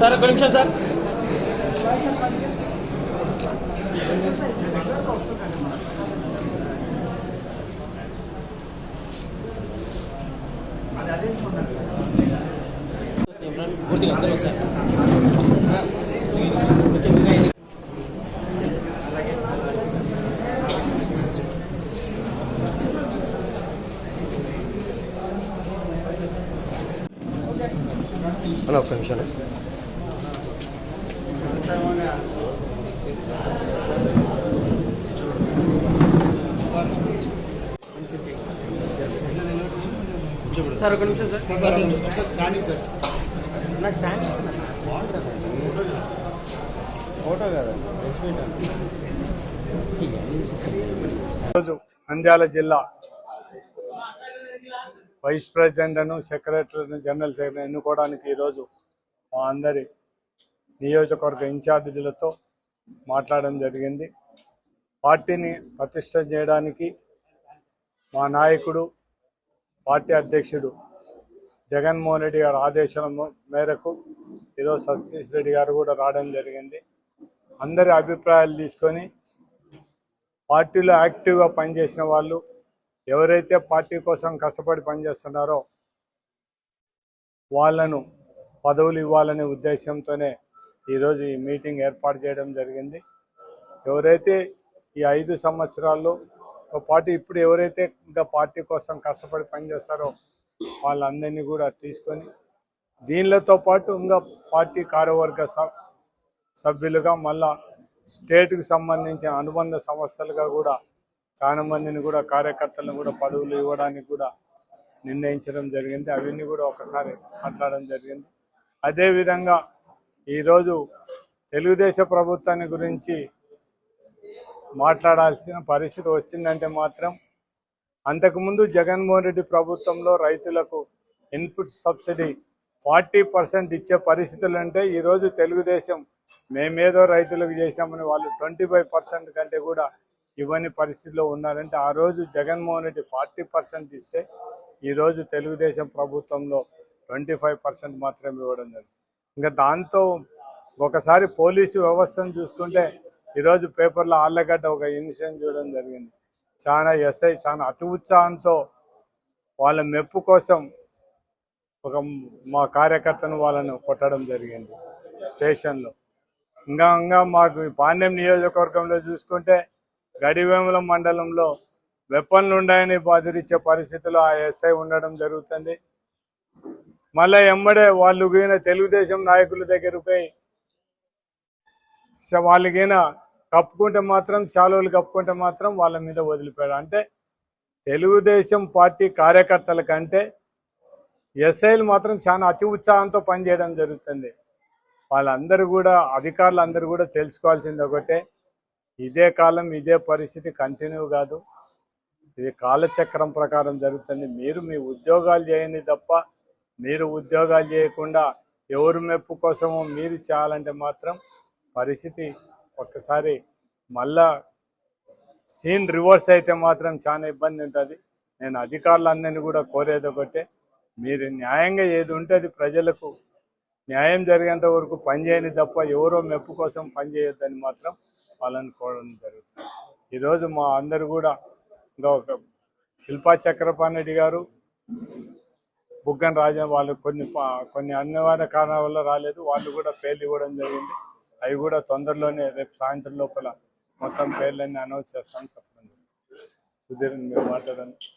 Sir ఒక నిమిషం sir. పూర్తిగా అందరూ సార్ అన్న ఒక్క నిమిషం సార్ ఒక నిమిషం సార్. నా స్టాండ్ ఫోటో కదా ప్రెసిడెంట్ ఈరోజు నంద్యాల జిల్లా వైస్ ప్రెసిడెంట్ను సెక్రటరీని జనరల్ సెక్రటరీ ఎన్నుకోవడానికి ఈరోజు మా అందరి నియోజకవర్గ ఇన్ఛార్జీలతో మాట్లాడడం జరిగింది. పార్టీని ప్రతిష్ట చేయడానికి మా నాయకుడు పార్టీ అధ్యక్షుడు జగన్మోహన్ రెడ్డి గారి ఆదేశాల మేరకు ఈరోజు సతీష్ రెడ్డి గారు కూడా రావడం జరిగింది. అందరి అభిప్రాయాలు తీసుకొని పార్టీలో యాక్టివ్గా పనిచేసిన వాళ్ళు ఎవరైతే పార్టీ కోసం కష్టపడి పనిచేస్తున్నారో వాళ్ళను పదవులు ఇవ్వాలనే ఉద్దేశంతోనే ఈరోజు ఈ మీటింగ్ ఏర్పాటు చేయడం జరిగింది. ఎవరైతే ఈ ఐదు సంవత్సరాల్లోతో పాటు ఇప్పుడు ఎవరైతే ఇంకా పార్టీ కోసం కష్టపడి పనిచేస్తారో వాళ్ళందరినీ కూడా తీసుకొని దీనిలతో పాటు ఇంకా పార్టీ కార్యవర్గ సభ్యులుగా మళ్ళా స్టేట్కి సంబంధించిన అనుబంధ సంస్థలుగా కూడా చాలా మందిని కూడా కార్యకర్తలను కూడా పదవులు ఇవ్వడానికి కూడా నిర్ణయించడం జరిగింది. అవన్నీ కూడా ఒకసారి మాట్లాడడం జరిగింది. అదేవిధంగా ఈరోజు తెలుగుదేశం ప్రభుత్వాన్ని గురించి మాట్లాడాల్సిన పరిస్థితి వచ్చిందంటే మాత్రం అంతకుముందు జగన్మోహన్ రెడ్డి ప్రభుత్వంలో రైతులకు ఇన్పుట్ సబ్సిడీ ఫార్టీ పర్సెంట్ ఇచ్చే పరిస్థితులు అంటే ఈరోజు తెలుగుదేశం మేమేదో రైతులకు చేశామని వాళ్ళు ట్వంటీ ఫైవ్ పర్సెంట్ కంటే కూడా ఇవ్వని పరిస్థితిలో ఉన్నారంటే ఆ రోజు జగన్మోహన్ రెడ్డి ఫార్టీ పర్సెంట్ ఇస్తే ఈరోజు తెలుగుదేశం ప్రభుత్వంలో ట్వంటీ ఫైవ్ పర్సెంట్ మాత్రమే ఇవ్వడం జరిగింది. ఇంకా దాంతో ఒకసారి పోలీసు వ్యవస్థను చూసుకుంటే ఈరోజు పేపర్లో ఆళ్ళగడ్డ ఒక ఇన్సిడెంట్ చూడడం జరిగింది. చాలా ఎస్ఐ చాలా అతి ఉత్సాహంతో వాళ్ళ మెప్పు కోసం ఒక మా కార్యకర్తను వాళ్ళను కొట్టడం జరిగింది స్టేషన్లో. ఇంకా ఇంకా మాకు ఈ పాండ్యం నియోజకవర్గంలో చూసుకుంటే గడివేముల మండలంలో వెపన్లు ఉన్నాయని బదిరించే పరిస్థితిలో ఆ ఎస్ఐ ఉండడం జరుగుతుంది. మళ్ళీ ఎమ్మడే వాళ్ళు కూడా తెలుగుదేశం నాయకుల దగ్గరికి పోయి స- వాళ్ళకైనా కప్పుకుంటే మాత్రం చాలోలు కప్పుకుంటే మాత్రం వాళ్ళ మీద వదిలిపోయాడు అంటే తెలుగుదేశం పార్టీ కార్యకర్తల కంటే ఎస్ఐలు మాత్రం చాలా అతి ఉత్సాహంతో పనిచేయడం జరుగుతుంది. వాళ్ళందరూ కూడా అధికారులు అందరూ కూడా తెలుసుకోవాల్సింది ఒకటే. ఇదే కాలం ఇదే పరిస్థితి కంటిన్యూ కాదు. ఇది కాలచక్రం ప్రకారం జరుగుతుంది. మీరు మీ ఉద్యోగాలు చేయండి తప్ప మీరు ఉద్యోగాలు చేయకుండా ఎవరు మెప్పు కోసమో మీరు చేయాలంటే మాత్రం పరిస్థితి ఒక్కసారి మళ్ళా సీన్ రివర్స్ అయితే మాత్రం చాలా ఇబ్బంది ఉంటుంది. నేను అధికారులందరినీ కూడా కోరేది ఒకటే మీరు న్యాయంగా ఏది ఉంటుంది ప్రజలకు న్యాయం జరిగేంత వరకు పనిచేయని తప్ప ఎవరో మెప్పు కోసం పనిచేయొద్దని మాత్రం వాళ్ళని కోరడం జరుగుతుంది. ఈరోజు మా అందరు కూడా ఇంకా ఒక శిల్పా చక్రపాణి రెడ్డి గారు బుగ్గన రాజా వాళ్ళు కొన్ని కొన్ని అనివార్య కారణాల వల్ల రాలేదు. వాళ్ళు కూడా పేర్లు ఇవ్వడం జరిగింది. అవి కూడా తొందరలోనే రేపు సాయంత్రం లోపల మొత్తం పేర్లన్నీ అనౌన్స్ చేస్తామని చెప్పడం సుధీర్ మీరు మాట్లాడండి.